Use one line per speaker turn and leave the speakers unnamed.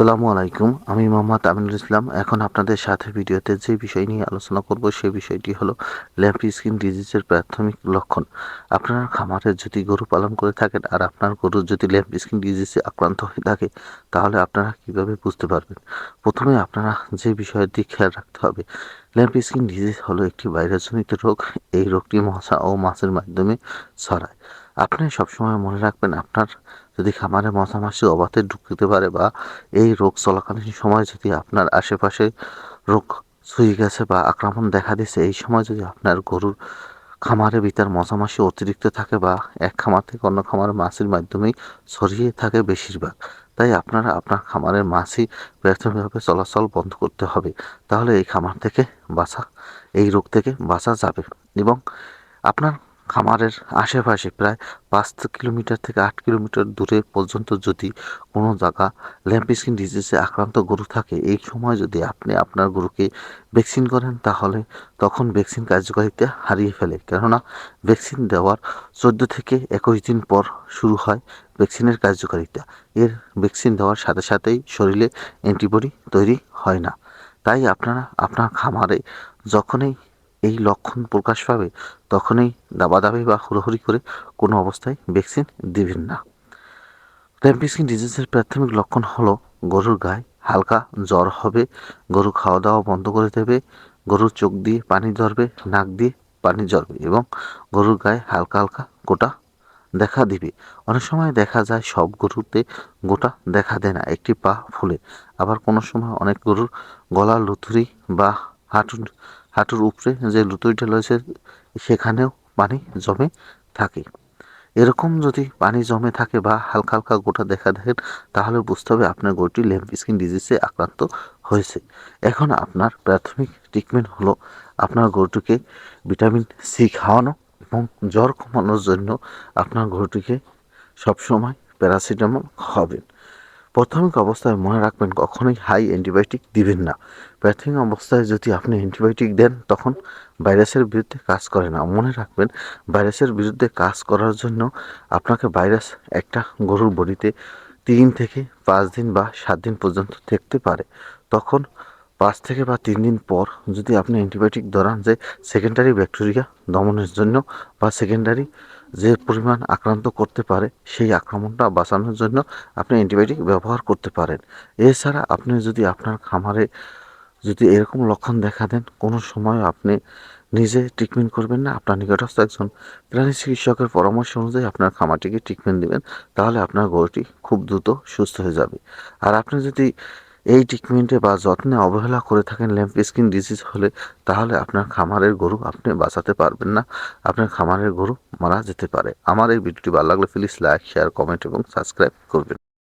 আসসালামু আলাইকুম, আমি মোহাম্মদ আমিনুল ইসলাম। এখন আপনাদের সাথে ভিডিওতে যে বিষয় নিয়ে আলোচনা করব, সে বিষয়টি হলো ল্যাম্প স্কিন ডিজিজের প্রাথমিক লক্ষণ। আপনার খামারে যদি গরু পালন করে থাকেন আর আপনার গরু যদি ল্যাম্প স্কিন ডিজিজে আক্রান্ত হয়ে থাকে, তাহলে আপনারা কীভাবে বুঝতে পারবেন? প্রথমে আপনারা যে বিষয়ের দিক খেয়াল রাখতে হবে, ল্যাম্প স্কিন ডিজিজ হলো একটি ভাইরাসজনিত রোগ। এই রোগটি মশা ও মাছের মাধ্যমে ছড়ায়। আপনি সবসময় মনে রাখবেন, আপনার যদি খামারে মশা মাছি অবাধে ঢুকতে পারে বা এই রোগ চলাকালীন সময় যদি আপনার আশেপাশে রোগ ছুঁয়ে গেছে বা আক্রমণ দেখা দিচ্ছে এই সময় যদি আপনার গরুর খামারের ভিতর মশামাছি অতিরিক্ত থাকে বা এক খামার থেকে অন্য খামারের মাছির মাধ্যমেই ছড়িয়ে থাকে বেশিরভাগ, তাই আপনারা আপনার খামারের মাছি প্রাথমিকভাবে চলাচল বন্ধ করতে হবে। তাহলে এই খামার থেকে বাঁচা, এই রোগ থেকে বাঁচা যাবে এবং আপনার খামারের আশেপাশে প্রায় পাঁচ কিলোমিটার থেকে আট কিলোমিটার দূরে পর্যন্ত যদি কোনো জায়গা ল্যাম্পিস্কিন ডিজিজে আক্রান্ত গরু থাকে, এই সময় যদি আপনি আপনার গরুকে ভ্যাকসিন করেন, তাহলে তখন ভ্যাকসিন কার্যকারিতা হারিয়ে ফেলে। কেননা ভ্যাকসিন দেওয়ার চোদ্দ থেকে একুশ দিন পর শুরু হয় ভ্যাকসিনের কার্যকারিতা। এর ভ্যাকসিন দেওয়ার সাথে সাথেই শরীরে অ্যান্টিবডি তৈরি হয় না। তাই আপনারা, আপনার খামারে যখনই এই লক্ষণ প্রকাশ পাবে তখনই দাবাদাবি বা হুড়োহুড়ি করে কোনো অবস্থায় ভ্যাকসিন দিবেন না। র্যাম্পিসকিন ডিজিজের প্রাথমিক লক্ষণ হলো গরুর গায়ে হালকা জ্বর হবে, গরু খাওয়া দাওয়া বন্ধ করে দেবে গরুর চোখ দিয়ে পানি ঝরবে নাক দিয়ে পানি ঝরবে এবং গরুর গায়ে হালকা হালকা গোটা দেখা দিবে। অনেক সময় দেখা যায় সব গরুতে গোটা দেখা দেয় না, একটি পা ফুলে। আবার কোনো সময় অনেক গরুর গলা, লুথুরি বা হাঁটুর হাঁটুর উপরে যে লুতুরিটা রয়েছে, সেখানেও পানি জমে থাকে। এরকম যদি পানি জমে থাকে বা হালকা হালকা গোটা দেখা দেখেন, তাহলে বুঝতে হবে আপনার গরুটি ল্যাম্প স্কিন ডিজিজে আক্রান্ত হয়েছে। এখন আপনার প্রাথমিক ট্রিটমেন্ট হলো আপনার গরুটিকে ভিটামিন সি খাওয়ানো এবং জ্বর কমানোর জন্য আপনার গরুটিকে সবসময় প্যারাসিটামল খাওয়াবেন। প্রাথমিক অবস্থায় মনে রাখবেন কখনোই হাই অ্যান্টিবায়োটিক দিবেন না। প্রাথমিক অবস্থায় যদি আপনি অ্যান্টিবায়োটিক দেন, তখন ভাইরাসের বিরুদ্ধে কাজ করে না। মনে রাখবেন, ভাইরাসের বিরুদ্ধে কাজ করার জন্য আপনাকে ভাইরাস একটা গরুর বডিতে তিন থেকে পাঁচ দিন বা সাত দিন পর্যন্ত থাকতে পারে। তখন পাঁচ থেকে বা তিন দিন পর যদি আপনি অ্যান্টিবায়োটিক ধরান যে সেকেন্ডারি ব্যাকটেরিয়া দমনের জন্য বা সেকেন্ডারি যে পরিমাণ আক্রান্ত করতে পারে, সেই আক্রমণটা বাঁচানোর জন্য আপনি অ্যান্টিবায়োটিক ব্যবহার করতে পারেন। এছাড়া আপনি যদি আপনার খামারে যদি এরকম লক্ষণ দেখা দেন, কোনো সময় আপনি নিজে ট্রিটমেন্ট করবেন না, আপনার নিকটস্থ একজন প্রাণী চিকিৎসকের পরামর্শ অনুযায়ী আপনার খামারটিকে ট্রিটমেন্ট দেবেন, তাহলে আপনার গরুটি খুব দ্রুত সুস্থ হয়ে যাবে। আর আপনি যদি এই ট্রিটমেন্টে বা যত্নে অবহেলা করে থাকেন ল্যাম্প স্কিন ডিজিজ হলে তাহলে আপনার খামারের গরু আপনি বাঁচাতে পারবেন না। আপনার খামারের গরু মারা যেতে পারে। আমার এই ভিডিওটি ভালো লাগলে প্লিজ লাইক শেয়ার কমেন্ট এবং সাবস্ক্রাইব করবেন।